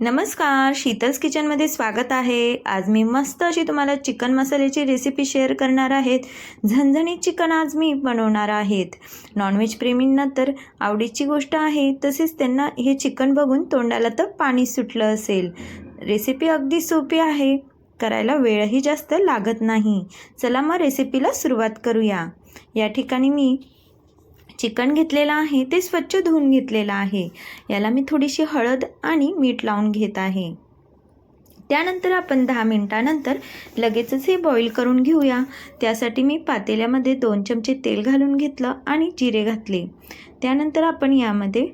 नमस्कार शीतल्स किचनमध्ये स्वागत आहे. आज मी मस्त अशी तुम्हाला चिकन मसाल्याची रेसिपी शेअर करणार आहेत. झणझणीत चिकन आज मी बनवणार आहेत. नॉनव्हेज प्रेमींना तर आवडीची गोष्ट आहे. तसेच त्यांना हे चिकन बघून तोंडाला तर पाणी सुटलं असेल. रेसिपी अगदी सोपी आहे. करायला वेळही जास्त लागत नाही. चला मग रेसिपीला सुरुवात करूया. या ठिकाणी मी चिकन घेतलेलं आहे ते स्वच्छ धुवून घेतलेलं आहे. याला मी थोडीशी हळद आणि मीठ लावून घेत आहे. त्यानंतर आपण दहा मिनटानंतर लगेचच हे बॉईल करून घेऊया. त्यासाठी मी पातेल्यामध्ये दोन चमचे तेल घालून घेतलं आणि जिरे घातले. त्यानंतर आपण यामध्ये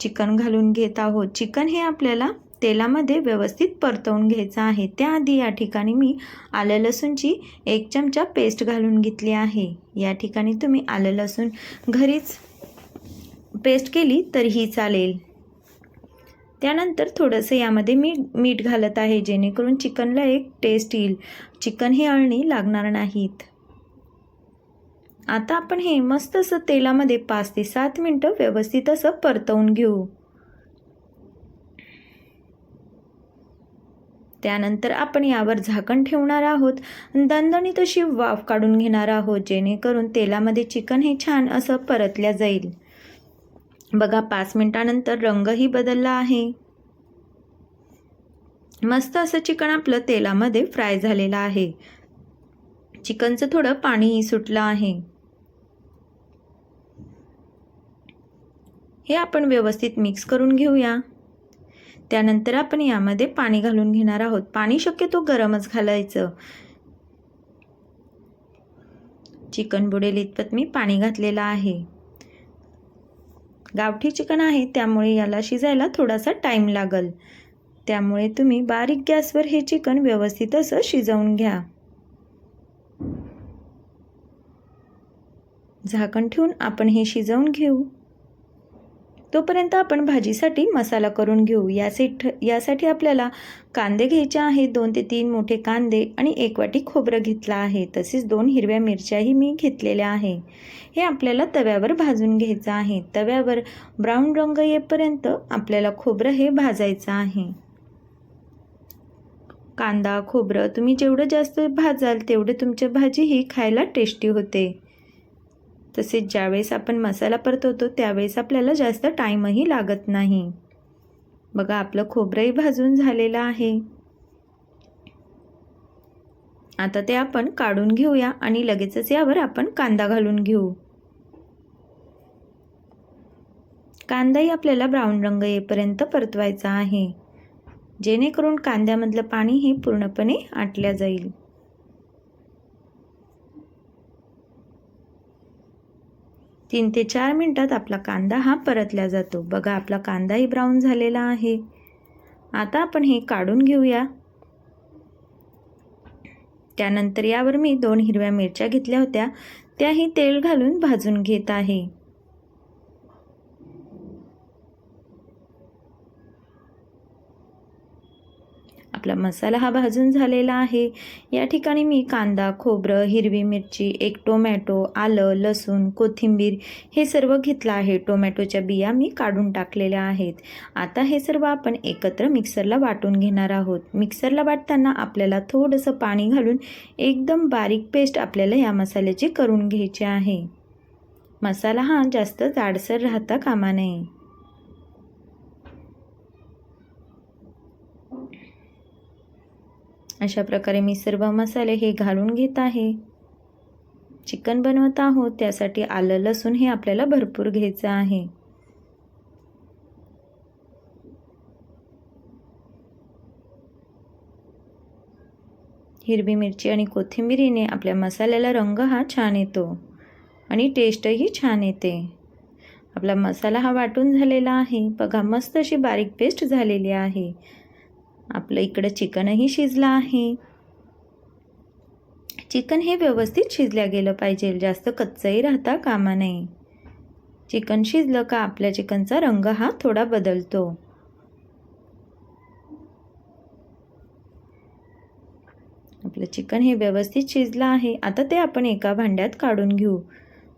चिकन घालून घेत आहोत. चिकन हे आपल्याला तेलामध्ये व्यवस्थित परतवून घ्यायचं आहे. त्याआधी या ठिकाणी मी आलं लसूणची एक चमचा पेस्ट घालून घेतली आहे. या ठिकाणी तुम्ही आलं लसूण घरीच पेस्ट केली तरीही चालेल. त्यानंतर थोडंसं यामध्ये मी मीठ घालत आहे जेणेकरून चिकनला एक टेस्ट येईल. चिकन हे अळणी लागणार नाहीत. आता आपण हे मस्त असं तेलामध्ये पाच ते सात मिनटं व्यवस्थित असं परतवून घेऊ. त्यानंतर आपण यावर झाकण ठेवणार आहोत. दणदणीत अशी वाफ काढून घेणार आहोत जेणेकरून तेलामध्ये चिकन हे छान असं परतल्या जाईल. बघा पाच मिनटानंतर रंगही बदलला आहे. मस्त असं चिकन आपलं तेलामध्ये फ्राय झालेलं आहे. चिकनचं थोडं पाणीही सुटलं आहे. हे आपण व्यवस्थित मिक्स करून घेऊया. त्यानंतर आपण यामध्ये पाणी घालून घेणार आहोत. पाणी शक्यतो गरमच घालायचं. चिकन बुडेल इतपत मी पाणी घातलेलं आहे. गावठी चिकन आहे त्यामुळे याला शिजायला थोडासा टाईम लागल. त्यामुळे तुम्ही बारीक गॅसवर हे चिकन व्यवस्थित असं शिजवून घ्या. झाकण ठेवून आपण हे शिजवून घेऊ. तोपर्यंत आपण भाजीसाठी मसाला करून घेऊ. यासाठी यासाठी आपल्याला कांदे घ्यायचे आहेत. दोन ते तीन मोठे कांदे आणि एक वाटी खोबरं घेतलं आहे. तसेच दोन हिरव्या मिरच्याही मी घेतलेल्या आहे. हे आपल्याला तव्यावर भाजून घ्यायचं आहे. तव्यावर ब्राऊन रंग येईपर्यंत आपल्याला खोबरं हे भाजायचं आहे. कांदा खोबरं तुम्ही जेवढं जास्त भाजाल तेवढे तुमची भाजी ही खायला टेस्टी होते. तसेच ज्यावेळेस आपण मसाला परतवतो त्यावेळेस आपल्याला जास्त टाईमही लागत नाही. बघा आपलं खोबरंही भाजून झालेलं आहे. आता ते आपण काढून घेऊया आणि लगेचच यावर आपण कांदा घालून घेऊ. कांदाही आपल्याला ब्राऊन रंग येईपर्यंत परतवायचा आहे. जेणेकरून कांद्यामधलं पाणी हे पूर्णपणे आटल्या जाईल. तीन ते चार मिनटात आपला कांदा हा परतला जातो. बघा आपला कांदाही ब्राऊन झालेला आहे. आता आपण हे काढून घेऊया. त्यानंतर यावर मी दोन हिरव्या मिरच्या घेतल्या होत्या. त्याही तेल घालून भाजून घेत आहे. आपला मसाला हा भाजून झालेला आहे. या ठिकाणी मी कांदा खोबरं हिरवी मिरची एक टोमॅटो आलं लसूण कोथिंबीर हे सर्व घेतलं आहे. टोमॅटोच्या बिया मी काढून टाकलेल्या आहेत. आता हे सर्व आपण एकत्र मिक्सरला वाटून घेणार आहोत. मिक्सरला वाटताना आपल्याला थोडंसं पाणी घालून एकदम बारीक पेस्ट आपल्याला या मसाल्याची करून घ्यायची आहे. मसाला हा जास्त जाडसर राहता कामा नये. अशा प्रकारे मी सर्व मसाले हे घालून घेत आहे. चिकन बनवत आहोत त्यासाठी आलं लसूण हे आपल्याला भरपूर घ्यायचं आहे. हिरवी मिरची आणि कोथिंबिरीने आपल्या मसाल्याला रंग हा छान येतो आणि टेस्टही छान येते. आपला मसाला हा वाटून झालेला आहे. बघा मस्त अशी बारीक पेस्ट झालेली आहे. आपलं इकडं चिकनही शिजलं आहे. चिकन हे व्यवस्थित शिजल्या गेलं पाहिजे. जास्त कच्चंही राहता कामा नये. चिकन शिजलं का आपल्या चिकनचा रंग हा थोडा बदलतो. आपलं चिकन हे व्यवस्थित शिजलं आहे. आता ते आपण एका भांड्यात काढून घेऊ.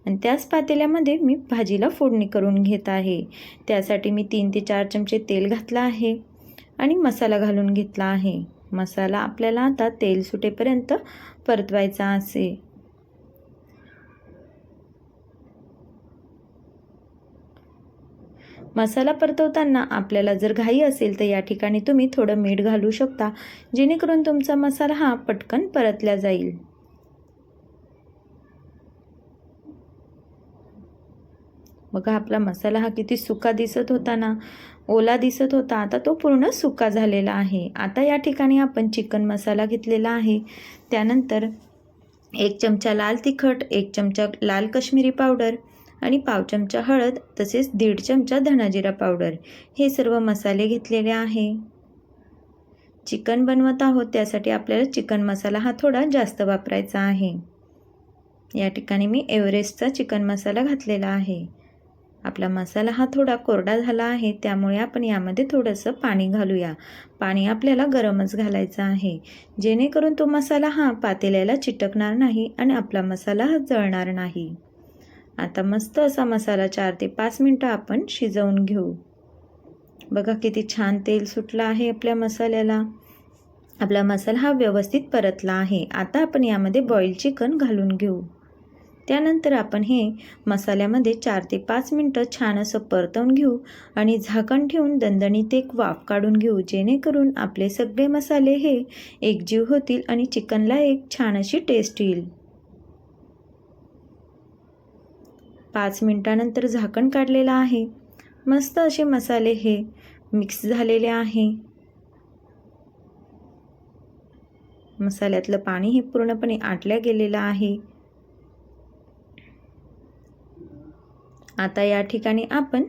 आणि त्याच पातेल्यामध्ये मी भाजीला फोडणी करून घेत आहे. त्यासाठी मी तीन ते चार चमचे तेल घातलं आहे. आणि मसाला घालून घेतला आहे. मसाला आपल्याला आता तेल सुटेपर्यंत परतवायचा असे. मसाला परतवताना आपल्याला जर घाई असेल तर या ठिकाणी तुम्ही थोडं मीठ घालू शकता जेणेकरून तुमचा मसाला हा पटकन परतला जाईल. बघा आपला मसाला हा किती सुका दिसत होता ना. ओला दिसत होता. आता तो पूर्ण सुका झालेला आहे. आता या ठिकाणी आपण चिकन मसाला घेतलेला आहे. त्यानंतर एक चमचा लाल तिखट एक चमचा लाल कश्मीरी पावडर आणि पाव चमचा हळद तसेच दीड चमचा धनाजिरा पावडर. हे सर्व मसाले घेतलेले आहे. चिकन बनवत आहोत त्यासाठी आपल्याला चिकन मसाला हा थोडा जास्त वापरायचा आहे. या ठिकाणी मी एव्हरेस्टचा चिकन मसाला घातलेला आहे. आपला मसाला हा थोडा कोरडा झाला आहे त्यामुळे आपण यामध्ये थोडंसं पाणी घालूया. पाणी आपल्याला गरमच घालायचं आहे. जेणेकरून तो मसाला हा पातेल्याला चिटकणार नाही आणि आपला मसाला हा जळणार नाही. आता मस्त असा मसाला चार ते पाच मिनटं आपण शिजवून घेऊ. बघा किती छान तेल सुटलं आहे आपल्या मसाल्याला. आपला मसाला हा व्यवस्थित परतला आहे. आता आपण यामध्ये बॉईल चिकन घालून घेऊ. त्यानंतर आपण हे मसाल्यामध्ये चार ते पाच मिनटं छान असं परतवून घेऊ आणि झाकण ठेवून दणदणीत एक वाफ काढून घेऊ जेणेकरून आपले सगळे मसाले हे एकजीव होतील आणि चिकनला एक छान अशी टेस्ट येईल. पाच मिनटानंतर झाकण काढलेलं आहे. मस्त असे मसाले हे मिक्स झालेले आहे. मसाल्यातलं पाणी हे पूर्णपणे आटल्या गेलेलं आहे. आता या ठिकाणी आपण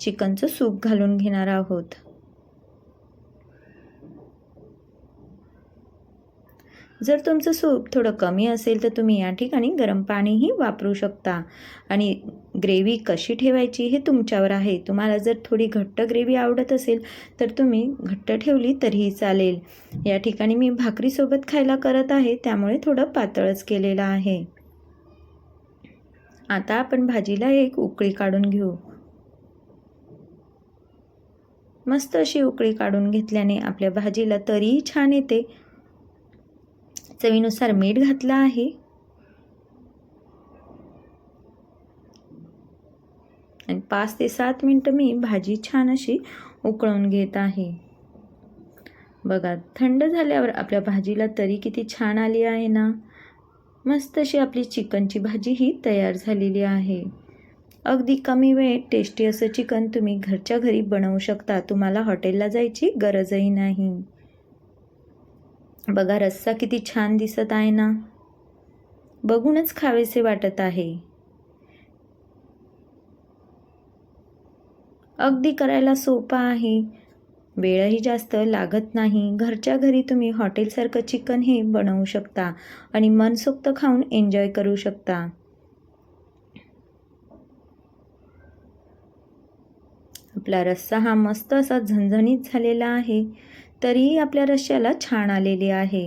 चिकनचं सूप घालून घेणार आहोत. जर तुमचं सूप थोडं कमी असेल तर तुम्ही या ठिकाणी गरम पाणीही वापरू शकता. आणि ग्रेव्ही कशी ठेवायची हे तुमच्यावर आहे. तुम्हाला जर थोडी घट्ट ग्रेव्ही आवडत असेल तर तुम्ही घट्ट ठेवली तरीही चालेल. या ठिकाणी मी भाकरीसोबत खायला करत आहे. त्यामुळे थोडं पातळच केलेलं आहे. आता आपण भाजीला एक उकळी काढून घेऊ. मस्त अशी उकळी काढून घेतल्याने आपल्या भाजीला तरीही छान येते. चवीनुसार मीठ घातलं आहे. आणि पाच ते सात मिनटं मी भाजी छान अशी उकळून घेत आहे. बघा थंड झाल्यावर आपल्या भाजीला तरी किती छान आली आहे ना? मस्त अशी आपली चिकनची भाजी ही तयार झालेली आहे. अगदी कमी वेळेत टेस्टी असं चिकन तुम्ही घरच्या घरी बनवू शकता. तुम्हाला हॉटेलला जायची गरजही नाही. बघा रस्सा किती छान दिसत आहे ना? बघूनच खावेसे वाटत आहे. अगदी करायला सोपा आहे. वेळही जास्त लागत नाही. घरच्या घरी तुम्ही हॉटेलसारखं चिकन हे बनवू शकता आणि मनसोक्त खाऊन एन्जॉय करू शकता. आपला रस्सा हा मस्त असा झणझणीत झालेला आहे तरीही आपल्या रश्श्याला छान आलेली आहे.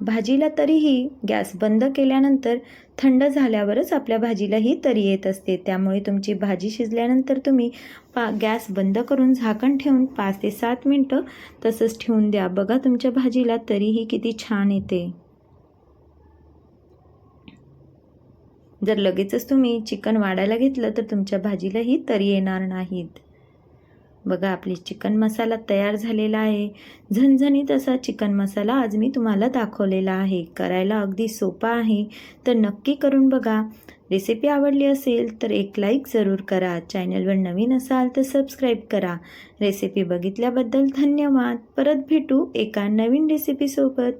भाजीला तरीही गॅस बंद केल्यानंतर थंड झाल्यावरच आपल्या भाजीला ही तरी येत असते. त्यामुळे तुमची भाजी शिजल्यानंतर तुम्ही पा गॅस बंद करून झाकण ठेवून पाच ते सात मिनटं तसंच ठेवून द्या. बघा तुमच्या भाजीला तरीही किती छान येते. जर लगेचच तुम्ही चिकन वाढायला घेतलं तर तुमच्या भाजीलाही तरी येणार नाहीत. बघा आपली चिकन मसाला तयार झालेला आहे. झणझणीत असा चिकन मसाला आज मी तुम्हाला दाखवलेला आहे. करायला अगदी सोपा आहे. तर नक्की करून बघा. रेसिपी आवडली असेल तर एक लाईक जरूर करा. चॅनलवर नवीन असाल तर सबस्क्राईब करा. रेसिपी बघितल्याबद्दल धन्यवाद. परत भेटू एका नवीन रेसिपीसोबत